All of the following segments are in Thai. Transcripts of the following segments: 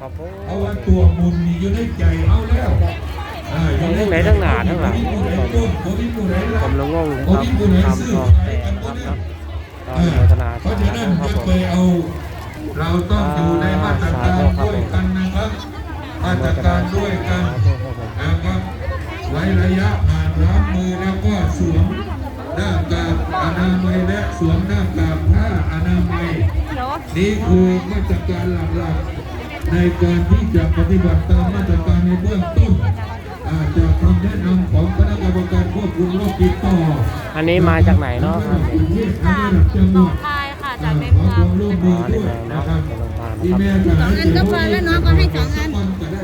นะครับโอ้เพราะว่าตัวบุญมีอยู่ในใจเอาแล้วอ่าอยู่ในทั้งไหนทั้งหน้าทั้งหลังบ่มีผู้ใดร่วมบ่มีผู้ใดรัผบมละงงบ่ครับมีผู้ใดทำซื้อทองขายแต่กันนะคบ่รับได้เนาะก็อนุโมทนาเพราะฉะนั้นครัจะบผมไปเอาเราต้องอยู่ในมาตรการด้วยกันนะครับมาตรการด้วยกันนะครับไว้ระยะห่างล้างมือแล้วก็สวมหน้ากากอนามัยและสวมหน้ากากผ้าอนามัยนี่คือมาตรการหลักๆ ในการที่จะปฏิบัติตามมาตรการในเบื้องต้นอาจากคำแนะนำของคณะกรรมการควบคุมโรคติดต่ออันนี้มาจากไหนเนาะครับกรุงเทพและระดับจังหน้อวังดคายค่ะจากในขอเมือควางมร่วมมืออ๋อนี่ด้วยแม่เนาะนะครับเป็นโรงพยาบาลที่นะครับแม่จะให้สองอันก็พอแล้วน้องก็ให้สองอันก็ได้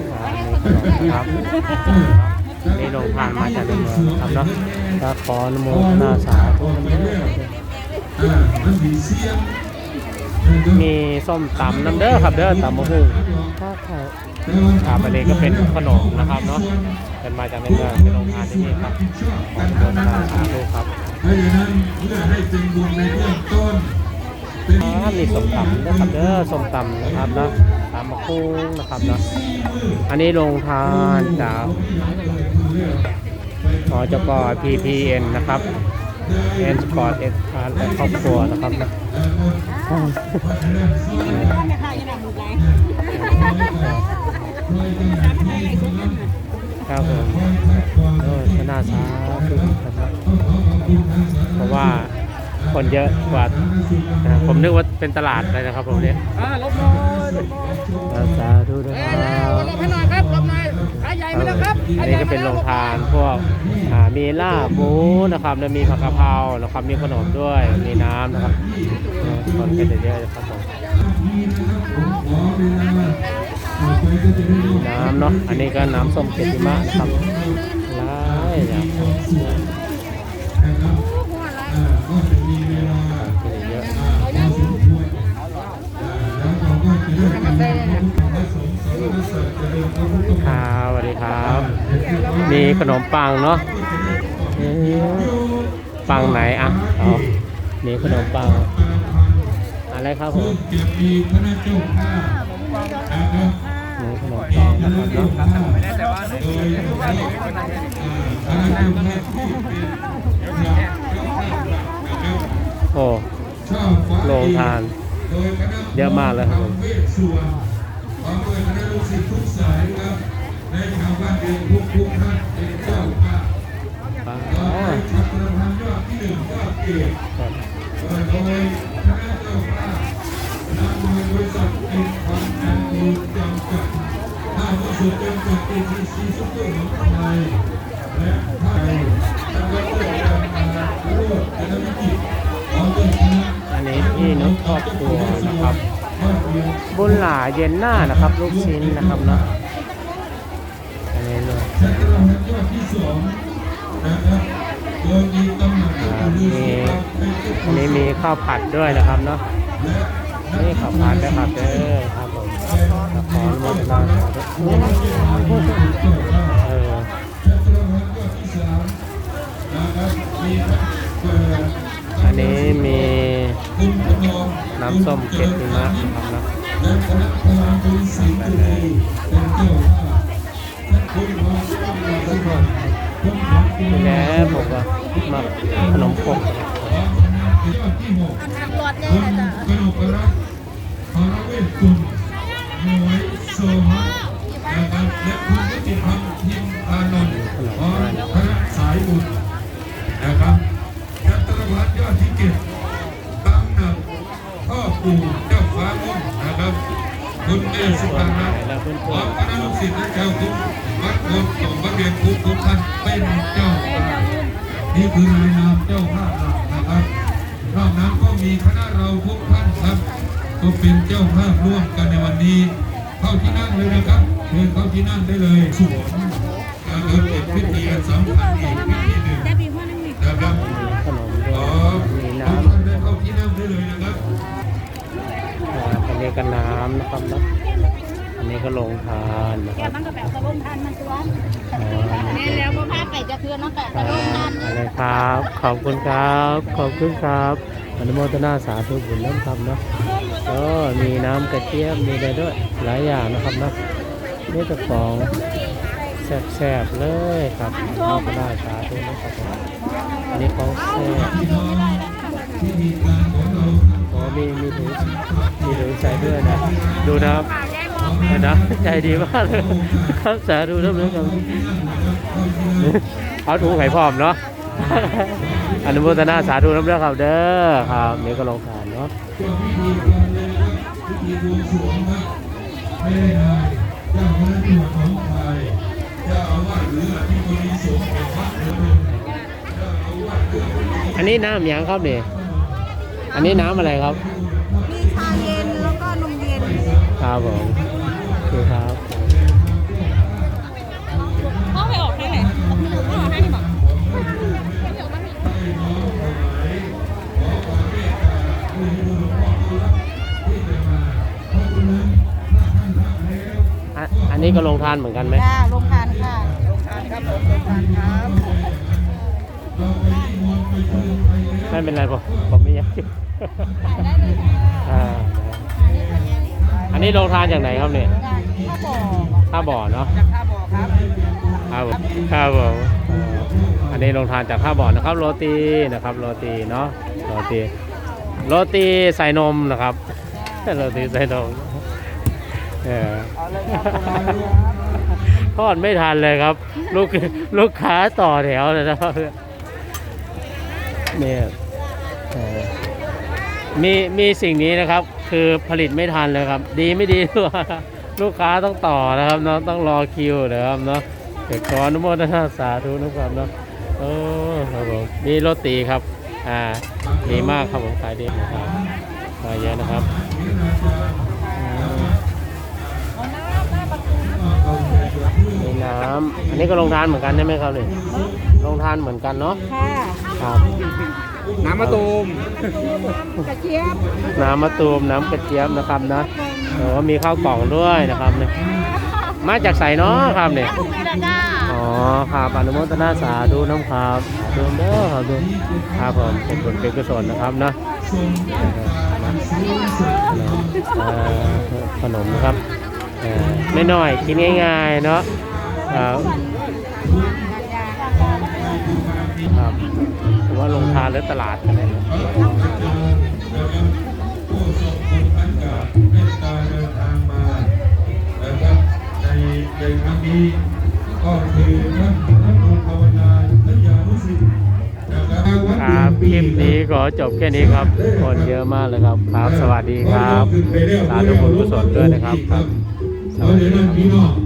ครับนี่ลงทานมาจากในเมืองครับเนาะก็ขออนุโมทนาสาธุนำเด้อครับอ่า มีส้มตำน้ำเด้อครับเด้อตำมะฮุ่งถ้าใครับอันนี้ก็เป็นขนมนะครับเนาะเป็นมาจากในเมืองเป็นโรงทานที่นี่ครับขออนุโมทนาสาธุครับเพราะฉะนั้นเพื่อให้เป็นบุญในเบื้องต้นครับมีส้มตำนะครับเด้อส้มตำนะครับเนาะตำมะฮุ่งนะครับเนาะอันนี้โรงทานจากหอจก PPN นะครับ N Sport X และครอบครัวนะครับนะ ครับผมเออชนะสาธุนครับเพราะว่าคนเยอะกว่านะผมนึกว่าเป็นตลาดเลยนะครับผมเนี่ยอ่าลบหน่อยลบหน่อยสาธุนะคเอ้ยรัลบให้หน่อยครับลบหน่อยขายใหญ่ไหมนะครับอันนี้ก็เป็นโรงทานพวก มีลาบหมูนะครับแล้วมีผักกะเพรานะครับมีขนมด้วยมีน้ำนะครับคนก็จะเยอะนะครับผมน้ำเนาะอันนี้ก็น้ำส้มเกติมะนะครับหลายอย่างครับก็จะเยอะครับสวัสดีครับ มีขนมปังเนาะ ปังไหนอะอ๋อมีขนมปัง อะไรครับผมเก็บมีคณะเจ้าภาพนะครับมีขนมปังนะครับเนาะโดยคณะเจ้าภาพที่เป็นเจ้าภาพหลักนะครับโอ้ชอบฟ้าโรงทานเยอะมากเลยครับผมเวชส่วนพร้อมด้วยคณะลูกศิษย์ทุกสายครับในชาวบ้านเรียนทุกทุกท่านาสุดจำกัด ATC ซุปเปอร์ของไทยและไทยจังหวัดอุดรธานีรวดคณะวิจิตรพร้อมด้วยคณะอันนี้พี่น้องครอบครัวนะครับบุญหลาเย็นหน้านะครับ ลูกชิ้นนะครับเนาะอันนี้เลยใช้กระดานยอดที่สองนะครับโดยมีตำแหน่งอันนี้มีข้าวผัดด้วยนะครับเนาะ นี่ข้าวผัดนะครับเด้อครับผมขออนุโมาสาธุเอออันนี้มีน้ำส้มเกล็ดหิมะนะครับนะแล้วผมก็มาขนมครก ยอดที่หกทางรถคุเนี่ยณนะกนกรัตน์พรเวทกุลหน่วยโซฮะนะครับและคุณนิติพันธ์ทิมอานนท์พร้อมคณะสายบุญนะครับจัตรพัฒน์ยอดที่เก็บตามหนักพ่อปู่เจ้าฟ้ามุ่งนะครับคุณเอสุภารัตน์พร้อมคณะลูกศิษย์และชาวทุกวัดโพธิ์ส่งพระเรียนทุกทุกท่านเป็นเจ้าภาพนี่คือนายนามเจ้าภาพนะครับ นอกนั้นก็มีคณะเราทุกท่านครับ ก็เป็นเจ้าภาพร่วมกันในวันนี้ เข้าที่นั่งเลยนะครับเชิญเข้าที่นั่งได้เลยสวมการเกิดเป็นพิธีสำคัญอีกพิธีหนึ่งนะครับขอทุกท่านได้เข้าที่นั่งได้เลยนะครับอันนี้ก็น้ำนะครับนะ นนี้ก็ลงทานนะคแกรับมันก็แบบกระล่มทานมันตัวอ๋อนี่แล้วก็พาไปจะเทือนน้องแปะคกระรับล่มทานอะไรครับ ขอบคุณครับ ขอบคุณครับอนุโมทนาสาธุบุญเริ่มทำเนาะเก็มีน้ำกระเจี๊ยบมีอะไรด้วย หลายอย่างนะครับเนาะนี่จะของแซ่บๆเลยครับนอกก็ได้สาธุนะครับผมอันนี้ของแซ่บอ๋อมีมีถุงมีถุงใส่ด้วยนะ ดูนะครับเห็ นนะใจดีมากเลยครับสาธุน้ำเลยครับเอาถุงไข่พร้อมเนาะอนุโมทนาสาธุน้ำเด้อครับเด้อครับนี่ก็ลงทานเนาะช่วงพิธีการเลยนะครับพิธีบวงสรวงครับไม่ได้นายเจ้าคณะจังหวัดหนองคายเจ้าอาวาสหรืออธิบดีสงฆ์แห่งวัดเดือนหนึ่งเจ้าอาวาสเดือนหนึ่งอันนี้น้ำหยังครับเนี่ยอันนี้น้ำอะไรครับ มีชาเย็นแล้วก็นมเย็นครับผม โอเคครับพ่อไปออกให้ไหนพ่อออกให้ที่บอกอะอันนี้ก็ลงทานเหมือนกันไหมจ้าลงทานค่ะไม่เป็นไรผมผมไม่อยากอ่า อันนี้ลงทานจากไหนครับเนี่ยข้าวบ่อท่าบ่อเนาะครับผมครับผมอ่าอันนี้ลงทานจากท่าบ่อนะครับ โรตีนะครับโรตีเนาะโรตีโรตีใส่นมนะครับโรตีใส่นมเออทอดไม่ทันเลยครับ ลูกลูกค้าต่อแถวเลยนะครับเนี่ยเออมีมีสิ่งนี้นะครับ คือผลิตไม่ทันเลยครับ ดีไม่ดีลูกค้าต้องต่อนะครับเนาะต้องรอคิวนะครับเนาะเด็กขออนุโมทนาสาธุนะครับเนาะโอ้ครับผมมีโรตีครับอ่าดีมากครับผมขายดีนะครับมาเยอะนะครับอืมมีน้ำอันนี้ก็ลงทานเหมือนกันใช่ไหมครับเนี่ยลงทานเหมือนกันเนาะค่ะครับ น้ำมะตูมกระเจี๊ยบน้ำมะตูมน้ำกระเจี๊ยบนะครับนะโอ้มีข้าวกล่องด้วยนะครับเนี่ยมาจากใส่เนาะครับเนี่ยนี่ละจ้าอ๋อครับอนุโมทนาสาธุน้ำครับสาธุเด้อครับดูครับผมเป็นผลเป็นกุศลนะครับนะเอ่อขนมนะครับเอ่อไม่น้อยกินง่ายๆเนาะ ครับหรือว่าลงทานหรือตลาดกันเลยในครั้งนี้ก็คือท่านท่านองค์ภาวนาท่านยานุสิทธิ์นะครับคลิปนี้ขอจบแค่นี้ครับคนเยอะมากเลยครับครับ สวัสดีครับสาธุบุญกุศลด้วยนะครับครับสวัสดีครับพี่น้อง